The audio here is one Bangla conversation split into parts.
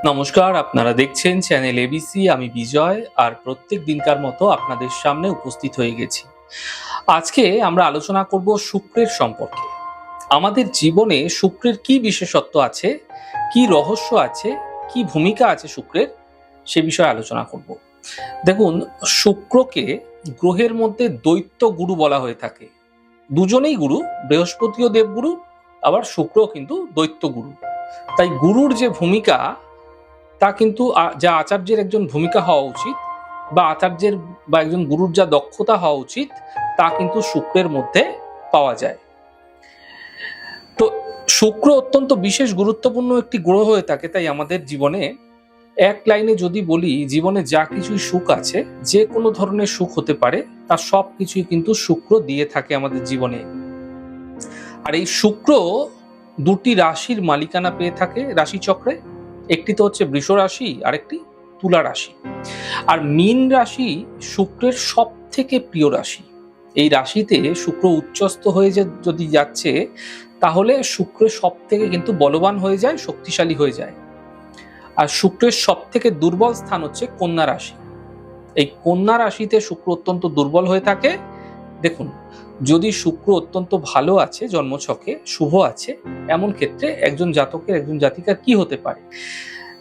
নমস্কার, আপনারা দেখছেন চ্যানেল এবিসি আমি বিজয়, আর প্রত্যেক দিনকার মতো আপনাদের সামনে উপস্থিত হয়ে গেছি। আজকে আমরা আলোচনা করব শুক্রের সম্পর্কে। আমাদের জীবনে শুক্রের কি বিশেষত্ব আছে, কি রহস্য আছে, কি ভূমিকা আছে শুক্রের, সে বিষয়ে আলোচনা করব। দেখুন, শুক্রকে গ্রহের মধ্যে দৈত্য গুরু বলা হয়ে থাকে। দুজনেই গুরু, বৃহস্পতিও দেবগুরু, আবার শুক্র কিন্তু দৈত্য গুরু। তাই গুরুর যে ভূমিকা তা কিন্তু যা আচার্যের একজন ভূমিকা হওয়া উচিত বা আচার্যের বা একজন গুরুর যা দক্ষতা হওয়া উচিত, তা কিন্তু শুক্রের মধ্যে পাওয়া যায়। তো শুক্র অত্যন্ত বিশেষ গুরুত্বপূর্ণ একটি গ্রহ হয়ে থাকে তাই আমাদের জীবনে এক লাইনে যদি বলি, জীবনে যা কিছুই সুখ আছে, যে কোনো ধরনের সুখ হতে পারে তার সব কিছুই কিন্তু শুক্র দিয়ে থাকে আমাদের জীবনে। আর এই শুক্র দুটি রাশির মালিকানা পেয়ে থাকে রাশিচক্রে। একটি তো হচ্ছে বৃষ রাশি, আরেকটি তুলা রাশি। আর মীন রাশি শুক্রের সব থেকে প্রিয় রাশি। এই রাশিতে শুক্র উচ্চস্থ হয়ে যে যদি যাচ্ছে, তাহলে শুক্র সব থেকে কিন্তু বলবান হয়ে যায়, শক্তিশালী হয়ে যায়। আর শুক্রের সব থেকে দুর্বল স্থান হচ্ছে কন্যা রাশি। এই কন্যা রাশিতে শুক্র অত্যন্ত দুর্বল হয়ে থাকে দেখুন, যদি শুক্র অত্যন্ত ভালো আছে, জন্মছকে শুভ আছে, এমন ক্ষেত্রে একজন জাতকের, একজন জাতিকার কি হতে পারে?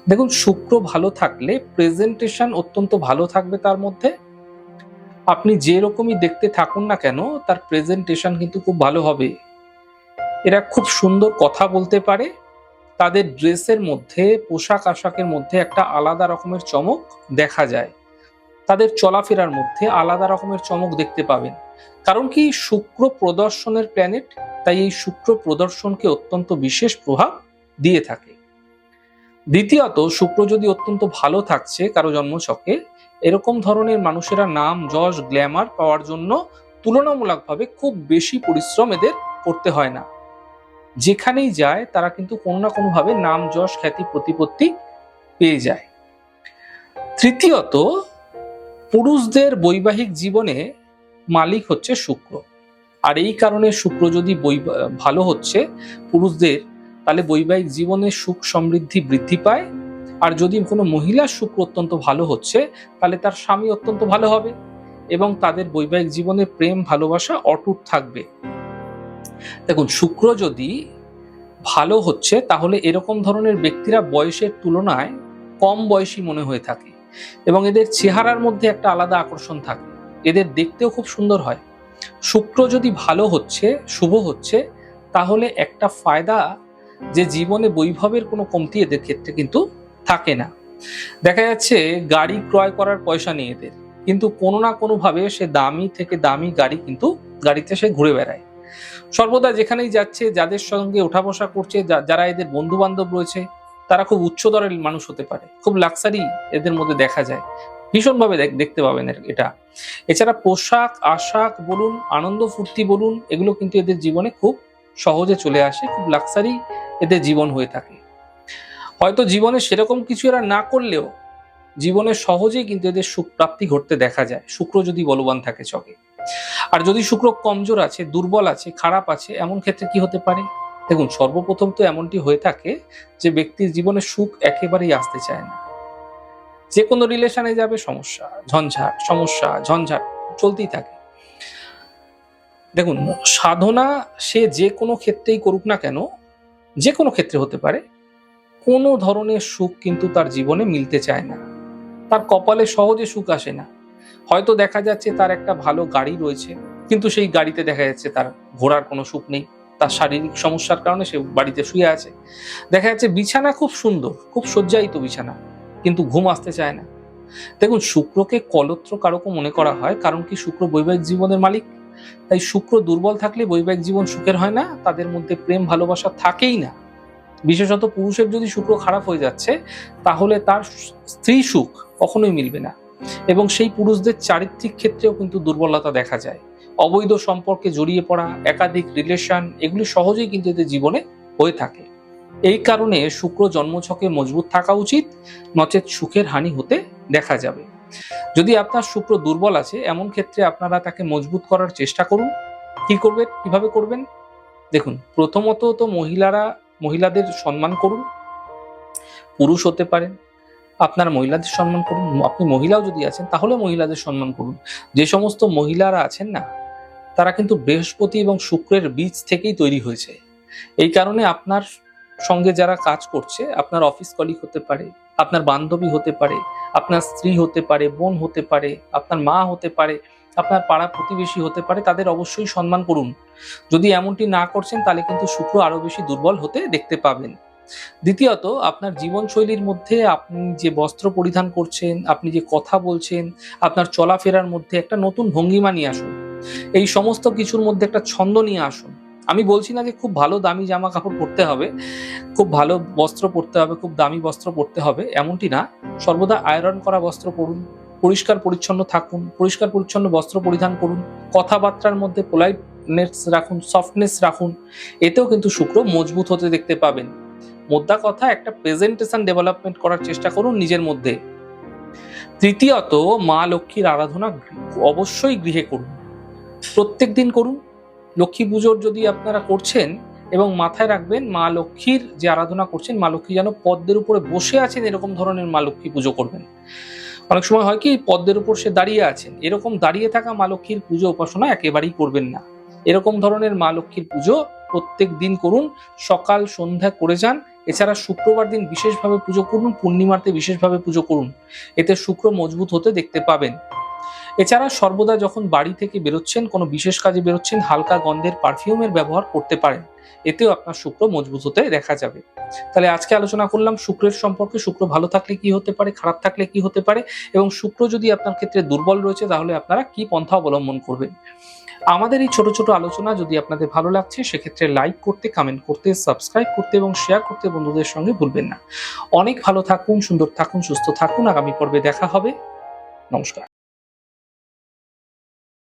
দেখুন, শুক্র ভালো থাকলে প্রেজেন্টেশন অত্যন্ত ভালো থাকবে তার মধ্যে। আপনি যে রকমই দেখতে থাকুন না কেন, তার প্রেজেন্টেশন কিন্তু খুব ভালো হবে। এরা খুব সুন্দর কথা বলতে পারে। তাদের ড্রেসের মধ্যে, পোশাক আশাকের মধ্যে একটা আলাদা রকমের চমক দেখা যায়। তাদের চলাফেরার মধ্যে আলাদা রকমের চমক দেখতে পাবেন। কারণ কি শুক্র প্রদর্শনের প্ল্যানেট তাই এই শুক্র প্রদর্শনকে অত্যন্ত বিশেষ প্রভাব দিয়ে থাকে। দ্বিতীয়ত, শুক্র যদি অত্যন্ত ভালো থাকছে কারও জন্মছকে, এরকম ধরনের মানুষেরা নাম, যশ গ্ল্যামার পাওয়ার জন্য তুলনামূলকভাবে খুব বেশি পরিশ্রম এদের করতে হয় না। যেখানেই যায়, তারা কিন্তু কোনো না কোনোভাবে নাম, যশ, খ্যাতি, প্রতিপত্তি পেয়ে যায়। তৃতীয়ত, পুরুষদের বৈবাহিক জীবনে মালিক হচ্ছে শুক্র। আর এই কারণে শুক্র যদি বৈ, ভালো হচ্ছে পুরুষদের, তাহলে বৈবাহিক জীবনে সুখ সমৃদ্ধি বৃদ্ধি পায়। আর যদি কোনো মহিলার শুক্র অত্যন্ত ভালো হচ্ছে, তাহলে তার স্বামী অত্যন্ত ভালো হবে এবং তাদের বৈবাহিক জীবনে প্রেম, ভালোবাসা অটুট থাকবে। দেখুন, শুক্র যদি ভালো হচ্ছে, তাহলে এরকম ধরনের ব্যক্তিরা বয়সের তুলনায় কম বয়সী মনে হয়ে থাকে এবং এদের চেহারার মধ্যে একটা আলাদা আকর্ষণ থাকে। এদের দেখতেও খুব সুন্দর হয়। শুক্র যদি ভালো হচ্ছে, শুভ হচ্ছে, তাহলে একটা ফায়দা যে জীবনে বৈভবের কোনো কমতি এদের ক্ষেত্রে কিন্তু থাকে না। দেখা যাচ্ছে গাড়ি ক্রয় করার পয়সা নেই এদের, কিন্তু কোনো না কোনোভাবে সে দামি থেকে দামি গাড়ি কিন্তু গাড়িতে সে ঘুরে বেড়ায়। সর্বদা যেখানেই যাচ্ছে, যাদের সঙ্গে ওঠা বসা করছে যারা এদের বন্ধু বান্ধব রয়েছে, তারা খুব উচ্চ দরের মানুষ হতে পারে। খুব লাক্সারি এদের মধ্যে দেখা যায়। ভীষণভাবে দেখ- দেখতে পাবেন এটা। এছাড়া পোশাক, আশাক বলুন, আনন্দ ফুর্তি বলুন, এগুলো কিন্তু এদের জীবনে খুব সহজে চলে আসে, খুব লাক্সারি এদের জীবন হয়ে থাকে। হয়তো জীবনে সেরকম কিছু এরা না করলেও জীবনে সহজেই কিন্তু এদের সুখ প্রাপ্তি ঘটতে দেখা যায়। শুক্র যদি বলবান থাকে চকে। আর যদি শুক্র কমজোর আছে, দুর্বল আছে, খারাপ আছে, এমন ক্ষেত্রে কি হতে পারে? দেখুন, সর্বপ্রথম তো এমনটি হয়ে থাকে যে ব্যক্তির জীবনে সুখ একেবারেই আসতে চায় না। যে কোনো রিলেশনে যাবে সমস্যা, ঝঞ্ঝাট সমস্যা, ঝঞ্ঝাট, চলতেই থাকে। দেখুন, সাধনা সে যে কোনো ক্ষেত্রেই করুক না কেন, যে কোনো ক্ষেত্রে হতে পারে, কোনো ধরনের সুখ কিন্তু তার জীবনে মিলতে চায় না। তার কপালে সহজে সুখ আসে না। হয়তো দেখা যাচ্ছে তার একটা ভালো গাড়ি রয়েছে, কিন্তু সেই গাড়িতে দেখা যাচ্ছে তার ঘোরার কোনো সুখ নেই, তার শারীরিক সমস্যার কারণে সে বাড়িতে শুয়ে আছে। দেখা যাচ্ছে বিছানা খুব সুন্দর, খুব সজ্জায়িত বিছানা। কিন্তু ঘুম আসতে চায় না। দেখুন, শুক্রকে কলত্র কারকও মনে করা হয়, কারণ কি শুক্র বৈবাহিক জীবনের মালিক? তাই শুক্র দুর্বল থাকলে বৈবাহিক জীবন সুখের হয় না, তাদের মধ্যে প্রেম, ভালোবাসা থাকেই না। বিশেষত পুরুষের যদি শুক্র খারাপ হয়ে যাচ্ছে, তাহলে তার স্ত্রী সুখ কখনোই মিলবে না। এবং সেই পুরুষদের চারিত্রিক ক্ষেত্রেও কিন্তু দুর্বলতা দেখা যায়। অবৈধ সম্পর্কে জড়িয়ে পড়া, একাধিক রিলেশন এগুলি সহজেই কিন্তু এদের জীবনে হয়ে থাকে। এই কারণে শুক্র জন্মছকে মজবুত থাকা উচিত, নচেত সুখের হানি হতে দেখা যাবে। যদি আপনার শুক্র দুর্বল আছে, এমন ক্ষেত্রে আপনারা তাকে মজবুত করার চেষ্টা করুন। কি করবেন? কীভাবে করবেন? দেখুন, প্রথমত তো মহিলারা, মহিলাদের সম্মান করুন। পুরুষ হতে পারেন, আপনার মহিলাদের সম্মান করুন। আপনি মহিলাও যদি আছেন, তাহলে মহিলাদের সম্মান করুন। যে সমস্ত মহিলারা আছেন না, তারা কিন্তু বৃহস্পতি এবং শুক্রের বীজ থেকেই তৈরি হয়েছে। এই কারণে আপনার সঙ্গে যারা কাজ করছে, আপনার অফিস কলিগ হতে পারে, আপনার বান্ধবী হতে পারে, আপনার স্ত্রী হতে পারে, বোন হতে পারে, আপনার মা হতে পারে, আপনার পাড়া প্রতিবেশী হতে পারে, তাদের অবশ্যই সম্মান করুন। যদি এমনটি না করছেন, তাহলে কিন্তু শুক্র আরও বেশি দুর্বল হতে দেখতে পাবেন। দ্বিতীয়ত, আপনার জীবনশৈলীর মধ্যে আপনি যে বস্ত্র পরিধান করছেন, আপনি যে কথা বলছেন, আপনার চলাফেরার মধ্যে একটা নতুন ভঙ্গিমা নিয়ে আসুন। এই সমস্ত কিছুর মধ্যে একটা ছন্দ নিয়ে আসুন। আমি বলছি না যে খুব ভালো দামি জামা কাপড় পরতে হবে, খুব ভালো বস্ত্র পরতে হবে, খুব দামি বস্ত্র পরতে হবে, এমনটি না। সর্বদা আয়রন করা বস্ত্র পরুন, পরিষ্কার পরিচ্ছন্ন থাকুন, পরিষ্কার পরিচ্ছন্ন বস্ত্র পরিধান করুন, কথাবার্তার মধ্যে পোলাইটনেস রাখুন সফটনেস রাখুন, এতেও কিন্তু শুক্র মজবুত হতে দেখতে পাবেন। মোদ্দা কথা, একটা প্রেজেন্টেশন ডেভেলপমেন্ট করার চেষ্টা করুন নিজের মধ্যে। তৃতীয়ত, মা লক্ষ্মীর আরাধনা অবশ্যই গৃহে করুন। প্রত্যেক দিন করুন লক্ষ্মী পুজোর যদি আপনারা করছেন এবং মাথায় রাখবেন, মা লক্ষ্মীর যে আরাধনা করছেন, মা লক্ষ্মী যেন পদ্মের উপরে বসে আছেন, এরকম ধরনের মা লক্ষ্মী পুজো করবেন। অনেক সময় হয় কি, পদ্মের উপর সে দাঁড়িয়ে আছেন, এরকম দাঁড়িয়ে থাকা মা লক্ষ্মীর পুজো উপাসনা একেবারেই করবেন না। এরকম ধরনের মা লক্ষ্মীর পুজো প্রত্যেক দিন করুন, সকাল, সন্ধ্যা করে যান, এছাড়া শুক্রবার দিন বিশেষভাবে পুজো করুন, পূর্ণিমাতে বিশেষভাবে পুজো করুন। এতে শুক্র মজবুত হতে দেখতে পাবেন। এছাড়া সর্বদা যখন বাড়ি থেকে বেরোচ্ছেন, কোনো বিশেষ কাজে বেরোচ্ছেন, হালকা গন্ধের পারফিউমের ব্যবহার করতে পারেন। এতেও আপনার শুক্র মজবুত হতে দেখা যাবে। তাহলে আজকে আলোচনা করলাম শুক্রের সম্পর্কে। শুক্র ভালো থাকলে কি হতে পারে, খারাপ থাকলে কি হতে পারে? এবং শুক্র যদি আপনার ক্ষেত্রে দুর্বল রয়েছে, তাহলে আপনারা কি পন্থা অবলম্বন করবেন? আমাদের এই ছোট ছোট আলোচনা যদি আপনাদের ভালো লাগছে, সেক্ষেত্রে লাইক করতে কমেন্ট করতে সাবস্ক্রাইব করতে এবং শেয়ার করতে বন্ধুদের সঙ্গে ভুলবেন না। অনেক ভালো থাকুন, সুন্দর থাকুন, সুস্থ থাকুন। আগামী পর্বে দেখা হবে। নমস্কার।